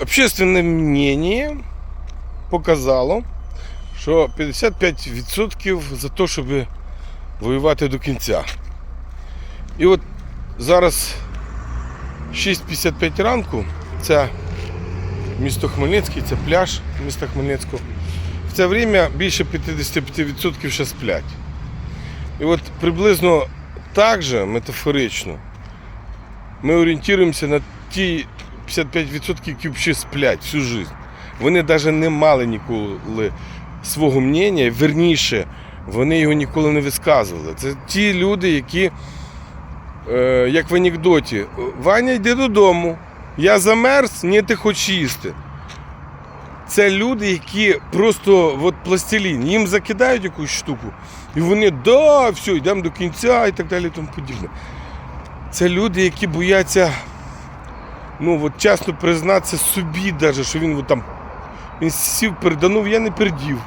Общественне мнение показало, що 55% за те, щоб воювати до кінця. І от зараз 6.55 ранку, це місто Хмельницький, це пляж міста Хмельницького. В це время більше 55% ще сплять. І от приблизно так же метафорично ми орієнтуємося на ті 55%, які сплять всю життя. Вони навіть не мали ніколи свого мнення, верніше, вони його ніколи не висказували. Це ті люди, які, е, як в анекдоті, Ваня, йди додому, я замерз, ні, ти хочеш їсти. Це люди, які просто от пластилін, їм закидають якусь штуку, і вони, да, все, йдемо до кінця і так далі і тому подібне. Це люди, які бояться, ну от чесно признатися собі, даже, що він от там він сів, переданув, я не передів.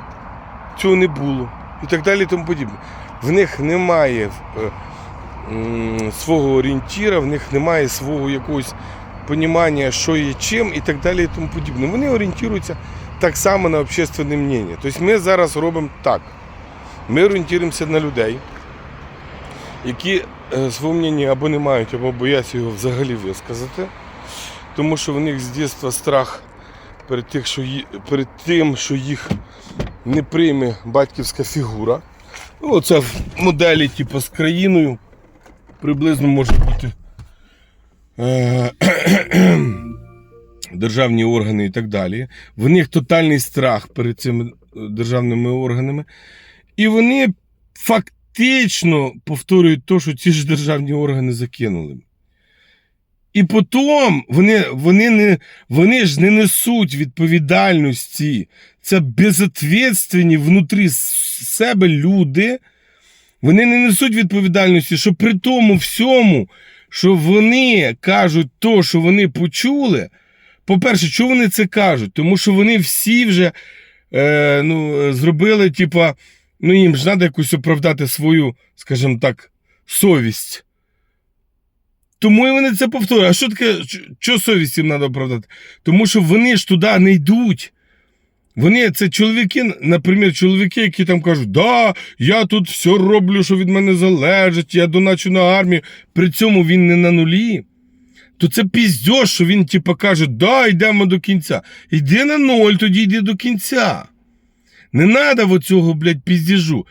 Цього не було. І так далі і тому подібне. В них немає е, свого орієнтіра, в них немає свого якогось понімання, що є чим і так далі і тому подібне. Вони орієнтуються так само на общественне мнення. Тобто ми зараз робимо так. Ми орієнтуємося на людей, які е, свого мнення або не мають, або бояться його взагалі висказати. Тому що в них з дитинства страх перед, тих, що ї- перед тим, що їх не прийме батьківська фігура. Ну, оце в моделі, типу, з країною приблизно може бути е, державні органи і так далі. В них тотальний страх перед цими е, державними органами. І вони фактично повторюють те, що ці ж державні органи закинули. І потім вони, вони, не, вони ж не несуть відповідальності. Це безответственні внутрі себе люди. Вони не несуть відповідальності, що при тому всьому, що вони кажуть то, що вони почули. По-перше, чому вони це кажуть? Тому що вони всі вже е, ну, зробили, типа, ну їм ж треба якось оправдати свою, скажімо так, совість. Тому і вони це повторюють. А що таке, що совість їм треба оправдати? Тому що вони ж туди не йдуть. Вони це чоловіки, наприклад, чоловіки, які там кажуть, да, я тут все роблю, що від мене залежить, я доначу на армію. При цьому він не на нулі. То це піздьош, що він типу, каже, да, йдемо до кінця. Йди на ноль, тоді йди до кінця. Не треба оцього, блядь, піздіжу.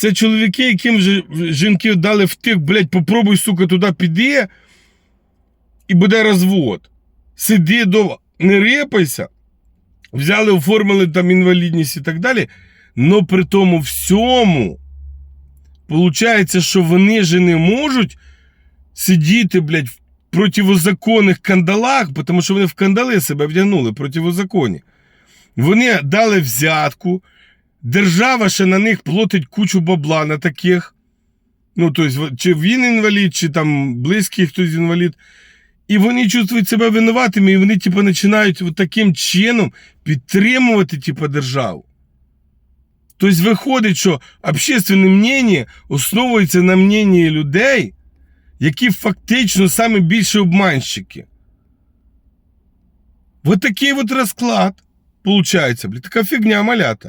Це чоловіки, яким же жінки дали втик, блядь, попробуй, сука, туди піди, і буде розвод. Сиди до, не рипайся. Взяли, оформили там інвалідність і так далі. Но при тому всьому, виходить, що вони же не можуть сидіти, блядь, в противозаконних кандалах, тому що вони в кандали себе вдягнули противозаконні. Вони дали взятку, держава ще на них платить кучу бабла на таких. Ну, тобто, чи він інвалід, чи там близький хтось інвалід. І вони чувствують себе винуватими, і вони, типу, починають от таким чином підтримувати, типу, державу. Тобто виходить, що общественне мнення основується на мненні людей, які фактично саме більше обманщики. Вот такий от розклад. Получається, блядь, така фігня малята.